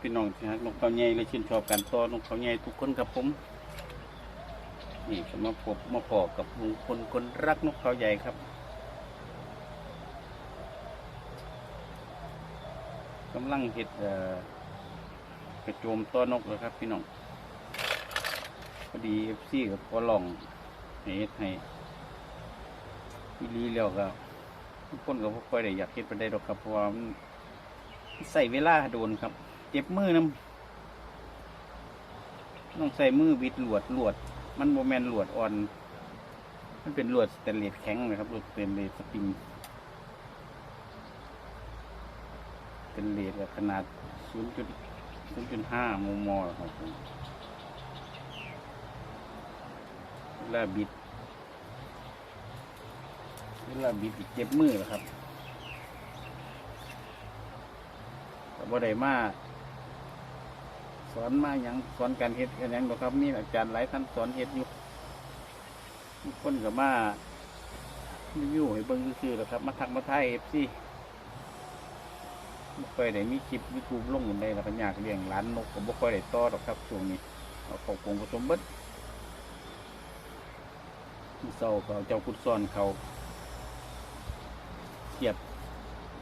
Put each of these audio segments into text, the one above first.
พี่น้องที่ฮักนกเขาใหญ่และชื่นชอบการต่อนกเขาใหญ่ทุกคนครับผมนี่ก็มาพบมาพอกับลุงคนคนรักนกเขาใหญ่ครับกำลังเห็ดกระโจมต้อนกเลยครับ พี่น้องพอดีเอฟซีกับพอลองให้เฮ็ดให้อีหลีแล้วก็ทุกคนก็บ่ค่อยได้อยากเฮ็ดไปได้หรอกครับเพราะว่ามันใส่เวลาโดนครับ เจ็บมือน้ำต้องใส่มือบิดหลวดหลวด มันโมแมนหลวดอ่อน มันเป็นหลวดสแตนเลสแข็งนะครับหลวดสแตนเลสสปริงสแตนเลสแบบขนาด 0.0.5 มมครับผมเวลาบิดเวลาบิดเจ็บมือเหรอครับก็บ่ได้มาส อนมาหยังสอนการเฮ็ดกันหยังหรอกครับมีอาจารย์หลายท่านสอนเฮ็ดอยู่คนก็มารีวิวให้เบิ่งซื่อๆแหล้วครับ มาทักมาทายเอฟซีบ่ค่อยได้มีคลิปยูทูบลงได้แล้วก็อยากเลี้ยงหลานนกก็บ่ค่อยได้ต่อหรอกครับช่วงนี้เอาข้ากงผสมเบิดมื้อเช้าก็เอาเจ้าพุทธซ้อนเขาเทียบ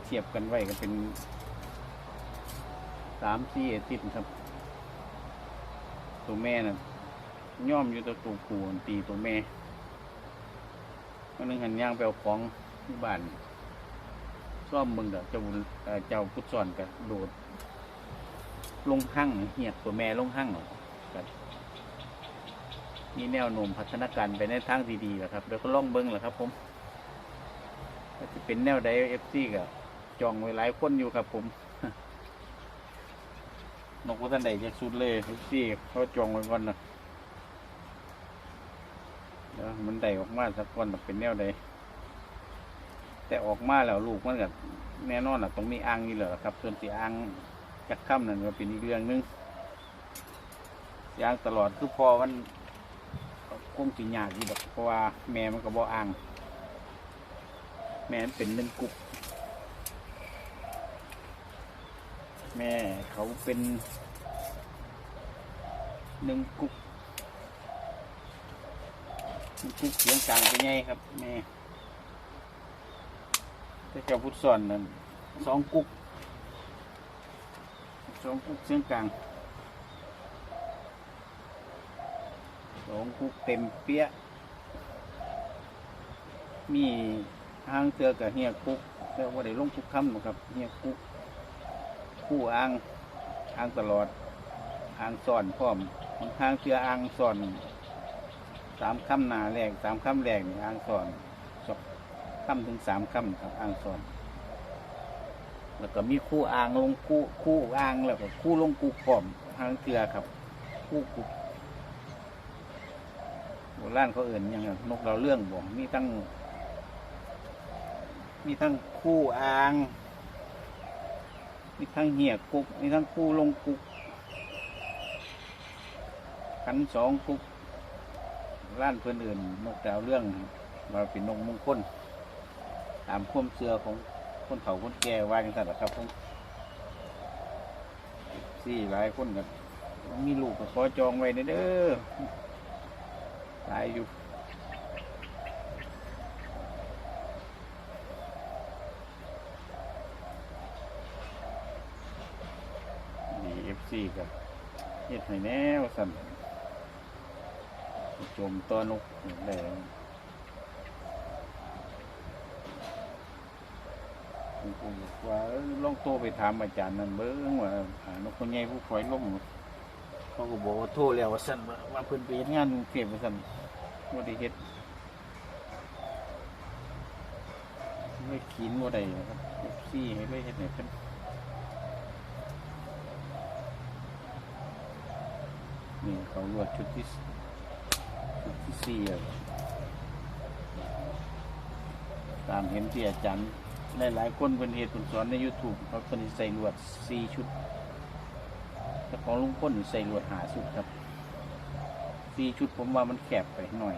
เทียบกันไว้ก็เป็นสามสี่อาทิตย์ครับ ตัวแม่น่ะย่อมอยู่ตัวตัวผู้อันตีตัวแม่มันนึงหันย่างไปเอาของที่บ้านซ่อมมึงเด้อเจ้าบุญเจ้าพุทธสอนกันโดด ลงหั่งเหียดตัวแม่ลงหั่งกันมีแนวโน้มพัฒนาการไปในทางดีๆแหละครับเดี๋ยวก็ล่องเบิ้งแหละครับ ผมก็จะเป็นแนวใดเอฟซีก็จองไว้หลายคนอยู่ครับผม นกว่าท่านใดจะสุดเลยทุกที่เขาจองไว้ก่อนนะเดี๋ยวมันได้ออกมาสักวันเป็นแนวใดแต่ออกมาแล้วลูกมันก็แน่นอนอะต้องมีอ่างนี่แหละครับ ส่วนสีอ่างจักค่ำนั่นก็เป็นอีกเรื่องนึงสีอ่างตลอดคือพอมันก็คงสีหยากอยู่ดอกเพราะว่าแม่มันก็บ่อ่าง แม่มันเป็นหนึ่งกุก แม่เขาเป็นหนึ่งกุ๊กกุ๊กเสียงกลางเป็นไงครับ แม่แต่เจ้าพุทธสอนนั่นสองกุ๊กสองกุ๊กเสียงกลางสองกุ๊กเต็มเปี้ยมีห้างเตือกับเฮียกุ๊กแต่ว่าได้ลงทุกคำหรอกครับเฮียกุ๊ก คู่อ่างอ่างตลอดอ่างซ่อนพร้อมบางครั้งเชื่ออ่างซ่อนสามคำหนาแรกสามคำแรกนี่อ่างซ่อนสองคำถึงสามคำครับอ่างซ่อน แล้วก็มีคู่อ่างลงคู่คู่อ่างแล้วก็คู่ลงกูพร้อมทางเชือครับ คู่กูโบราณเขาเอื่นยังนกเราเรื่องบ่มีทั้งมีทั้งคู่อ่าง มีทั้งเหี่ยกุกมีทั้งคู่ลงกุกขันสองกุกร้านเพื่อนอื่นนกดาวเรื่องมาเป็นนกมงคลตามความเชื่อของคนเฒ่าคนแก่ว่ากันสั่นแหละครับผมสี่หลายคนกันมีลูกก็ขอจองไว้เด้อหลายอยู่ ดีเอฟซีกับเฮ็ดให้แนวสั่นจมตัวนกแดงผมผมบอกว่าลองโตไปถามอาจารย์นั่นเบิ้งว่านกคนใหญ่ผู้คอยล่มเขาก็บอกว่าโทษแล้วว่าสั่นว่าเพิ่นไปเฮ็ดงานกรุงเทพว่าสั่นบ่ได้เฮ็ดไม่ขีนบ่ได้นะครับซี่ให้เลยเฮ็ดให้เพิ่น เขาลวดชุดที่ชุดที่สี่ตามเห็นที่อาจารย์หลายๆคนเป็นเหตุผลสอนใน YouTube เขาเป็นใส่ลวดสี่ชุดแต่ของลุงพ้นใส่ลวดหาสุดครับสี่ชุดผมว่ามันแคบไปหน่อย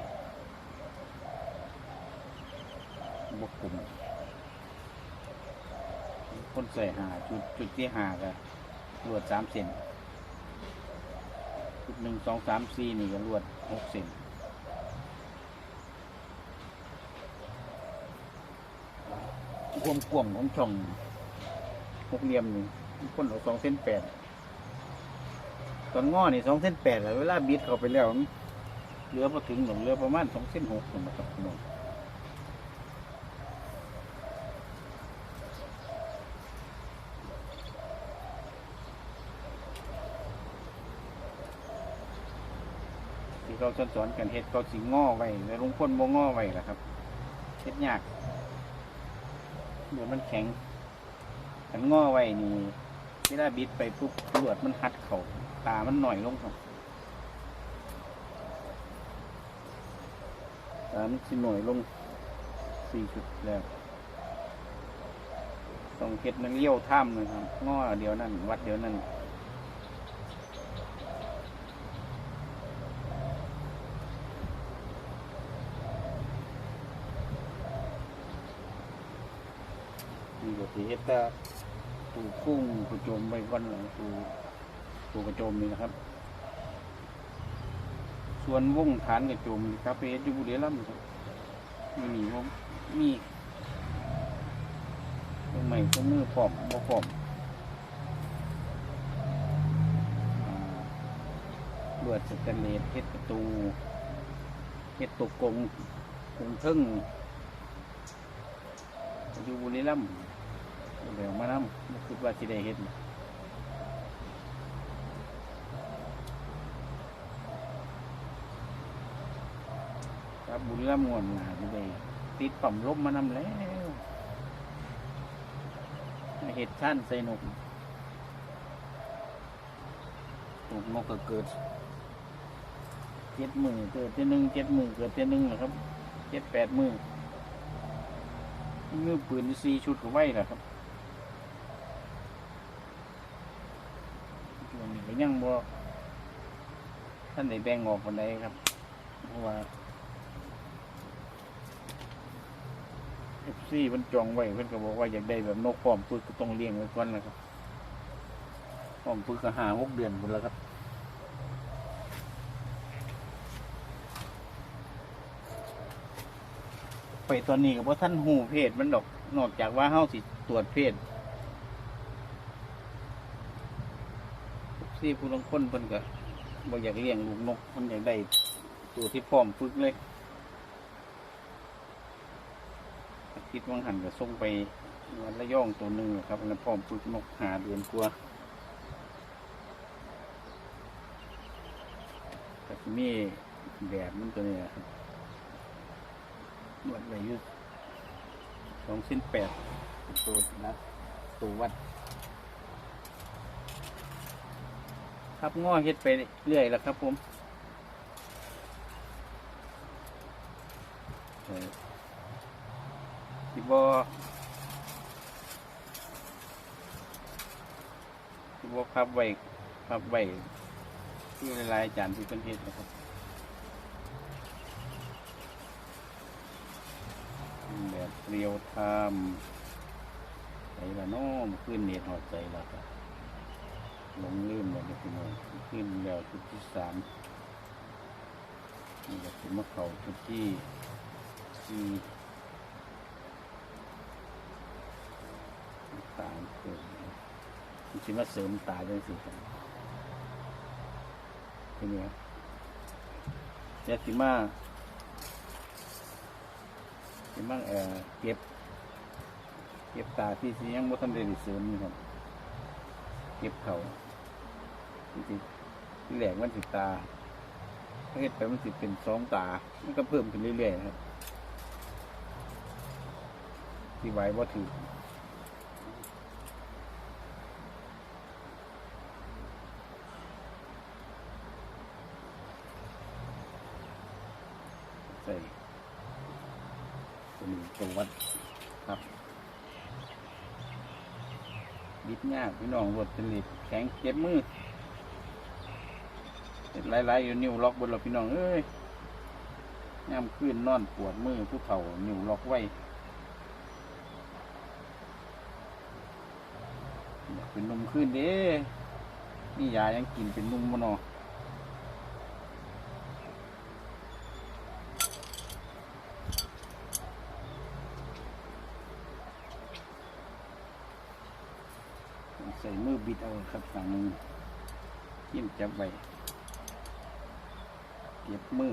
บกกลุ่มลุงพ้นใส่หาชุดจุดที่หากะลวดสามเซน หนึ่งสองสามสี่นี่ก็ลวดหกเซนความกว้างของช่องหกเหลี่ยมนี่คนเอาสองเส้นแปดตอนง้อนี่สองเส้นแปดแล้วเวลาบิดเข้าไปแล้วเหลือมาถึงหลงเหลือประมาณสองเส้นหกนะครับพี่น้อง ที่ เขาสอนสอนกันเฮ็ดเขาสิง้อไว้แล้วลงพ่นบ่ง้อไว้ล่ะครับเฮ็ดยากเดี๋ยวมันแข็งกันง้อไว้นี่เวลาบิดไปปุ๊บลวดมันหัดเขาตามันหน่อยลงครับตามันสิหน่อยลงสี่จุดแล้วต้องเฮ็ดนังเลี้ยวท่ามนะครับง้อเดียวนั่นวัดเดียวนั่น มีบทที่เฮ็ดแต่ตูกุ้งกระโจมไปก่อนหลังตูตูกระโจมนี่นะครับ ส่วนวงฐานกระโจมนี่ครับไปเฮ็ดอยู่บุรีรัมย์ครับมีหนีผมมีตรงใหม่ตรงมือพร้อมบ่พร้อมอ่าลวดสแตนเลสเฮ็ดประตูเฮ็ดตกกงกงทึ่งอยู่บุรีรัมย์ เดี๋ยวมานำคิดว่าสิได้เฮ็ดครับบุรีรัมย์ม่วนหนาสิได้ติดปั๊มลมมานำแล้วเฮ็ดชั้นใส่นกนกนกก็เกิดเจ็ดมือเกิดเท่านึงเจ็ดมือเกิดเท่านึงเหรอครับเจ็ดแปดมือมือปืนสี่ชุดก็ไว้แหละครับ ช่วงนี้ก็ ยังบ่ท่านได้แบ่งออกคนใดครับ เพราะว่าเอฟซีมันจองไว้เพิ่อนก็บอกว่าอยากได้แบบนกพร้อมปึกก็ต้องเลี้ยงไว้ก่อนนะครับพร้อมปึกก็หาหกเดือนหมดแล้วครับไปตอนนี้ก็บ่ท่านหูเพศมันดอก นอกจากว่าเฮาสิตรวจเพศ ที่ผู้ลางคนเพิ่นก็บ่อยากเลี้ยงลูกนกเพิ่นอยากได้ตัวที่พร้อมฝึกเลยอาทิตย์วังหันก็ส่งไปวันละย่องตัวหนึ่งครับอันนั้นพร้อมฝึกนกหาเดือนกว่าแต่มีแบบมันตัวนี้ครับวัดอายุสองสิ้นแปดตัวนะตัววัด ครับง้อเฮ็ดไปเรื่อยแล้วครับผมสิบอสิบอพับไว้พับไว้ที่ลายจารย์ที่เป็นเฮ็ดนะครับแบบเรียวไทม์ใส่ละน้อมขึ้นเน็ตหอดใจแล้วครับ หลงลืมเลยเด็กน้อยขึ้นแล้วจุดที่สามนี่ก็ถึงมาเขาจุดที่สี่สามเกิดมันจะมาเสริมตาด้วยสิครับทีนี้เดี๋ยวสิมาสิมาเอ่อเก็บ เก็บตาที่สิยังบ่ทันได้เสริมนี่ครับ เก็บเขา ที่ที่ที่แหลกมันสิตาถ้าเห็ดไปมันสิเป็นสองตา มันก็เพิ่มขึ้นเรื่อยๆครับที่ไหวว่าถือใส่ตัวนี้ตัววัดครับบิดยากพี่น้องรถเป็นเหล็กแข็งเจ็บมือ หลายๆอยู่นิ้วล็อกบนเราพี่น้องเอ้ยย่ำขึ้นนอนปวดมือผู้เฒ่านิ้วล็อกไว้เป็นนมขึ้นเด้นี่ยายังกินเป็นนุ่มมโนอใส่มือบิดเอาครับฝั่งนึงยิ้มจับไว้ เก็บมือ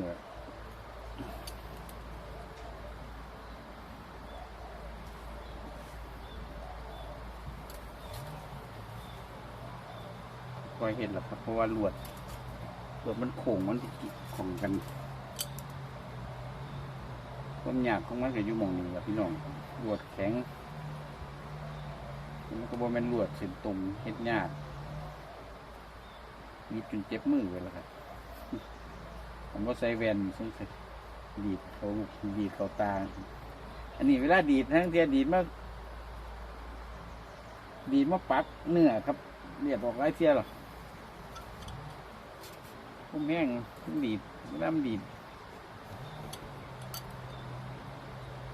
คอยเห็นแล้วครับ เพราะว่าลวดลวดมันโค้งมันติดของกันความยากของมันก็อยู่หมองนี้แหละพี่น้องลวดแข็งมันก็บ่แม่นลวดเส้นตรงเฮ็ดยากมีจนเจ็บมือเลยละครับ ผมว่าใส่แว่นสงสัยดีดเขาดีดเขาตา อันนี้เวลาดีดทั้งเทียดีดมาดีดมาปักเนื้อครับเลียดออกหลายเทียหรอผมแห้งดีดน้ำดีด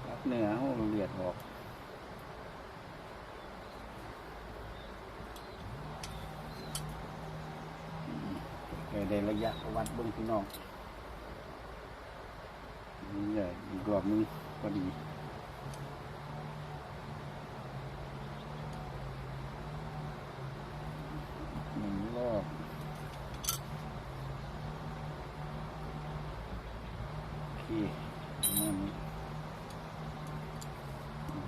รับเนื้อเขาเลียดออกได้ระยะวัดบนพี่น้อง ใหญ่อีกรอบนึงพอดีหนึ่งรอบโอเคประมาณนี้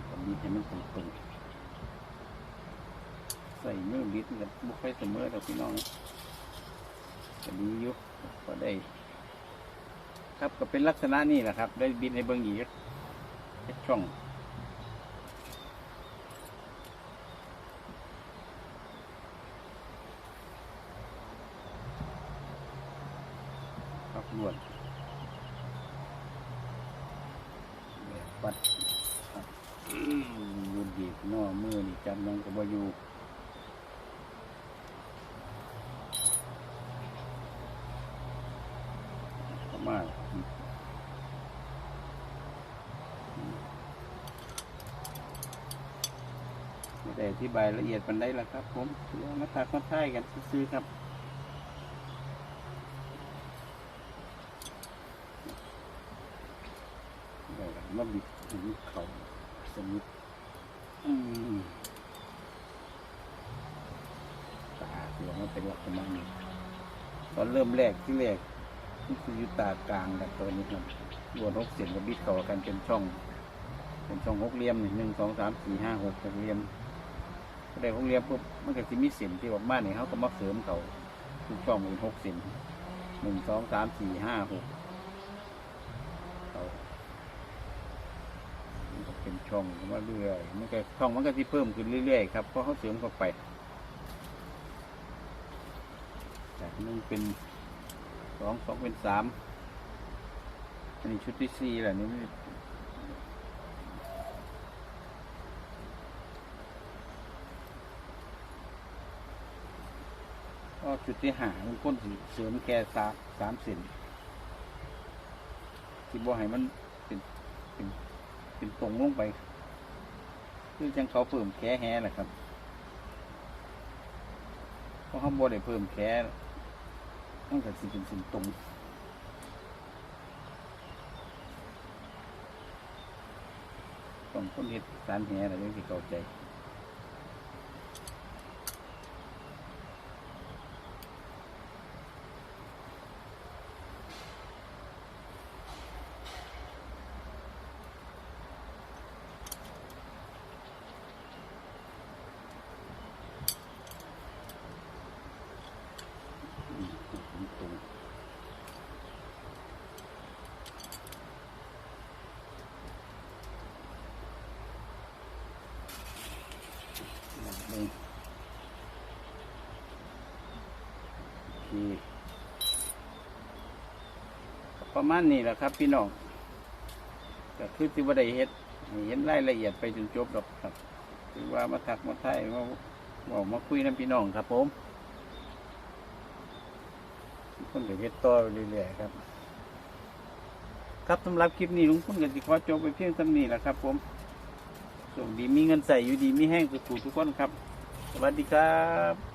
ก็บีให้มันตรงๆใส่มือบิดกับบุกไปเสมอเราพี่น้องก็ดีอยู่ก็ได้ ครับก็เป็นลักษณะนี้แหละครับ ได้บินในเบื้องอีกช่องครับลวด แบบวัดครับอืมยืนดีดนอมือนี่จำยังกับบอยู่ประมาณ ไม่ได้อธิบายละเอียดปันได้ละครับ ผมมาทักมาทายกันซื้อครับได้ละมาบิดถึงเขาสมิธอืมสะอาดเดี๋ยวมันเป็นลักษณะนี้ตอนเริ่มแรกที่แรกนี่คืออยู่ตากลางแบบตัวนี้ครับรวนหกเสียงกับบิดต่อกันเป็นช่อง เป็นช่องหกเหลี่ยมหนึ่งสองสามสี่ห้าหกหกเหลี่ยม ได้หกเหลี่ยมปุ๊บมันก็จะมีเสียงที่ออกมาเนี่ยเขาก็มาเสริมเขาทุกช่องเป็นหกเสียงหนึ่งสองสามสี่ห้าหกเขาเป็นช่องมาเรื่อยมันก็ช่องมันก็ที่เพิ่มขึ้นเรื่อยๆครับเพราะเขาเสริมเข้าไปจากนึ่งเป็นสองสองเป็นสามอันนี้ชุดที่สี่แหละนี่็จุดที่หามันก้นเสริมแค่สามสามเซนที่บ่ให้มันเป็นเป็นเป็นตรงลงไป คือจังเขาเพิ่มแค่แฮแหละครับเพราะเขาบได้เพิ่มแค่ตั้งแต่สิเป็นสินตรงต้องคนเฮ็ดสารแหอะไรไม่เข้าใจ อืมตรงๆนี่โอเคก็ ประมาณนี้แหละครับ พี่น้องก็คือที่ว่าได้เฮ็ดเห็นรายละเอียดไปจนจบดอกครับถือว่ามาทักมาไทยมาบอกมาคุยน้ำพี่น้องครับ ผมคนก็เฮ็ดต่อเรื่อยๆครับ ครับสำหรับคลิปนี้ลุงพุ่นก็สิขอจบไปเพียงเท่านี้แหละครับ ผมส่งดีมีเงินใส่อยู่ดีมีแห้งสุขทุกคนครับ สวัสดีครับ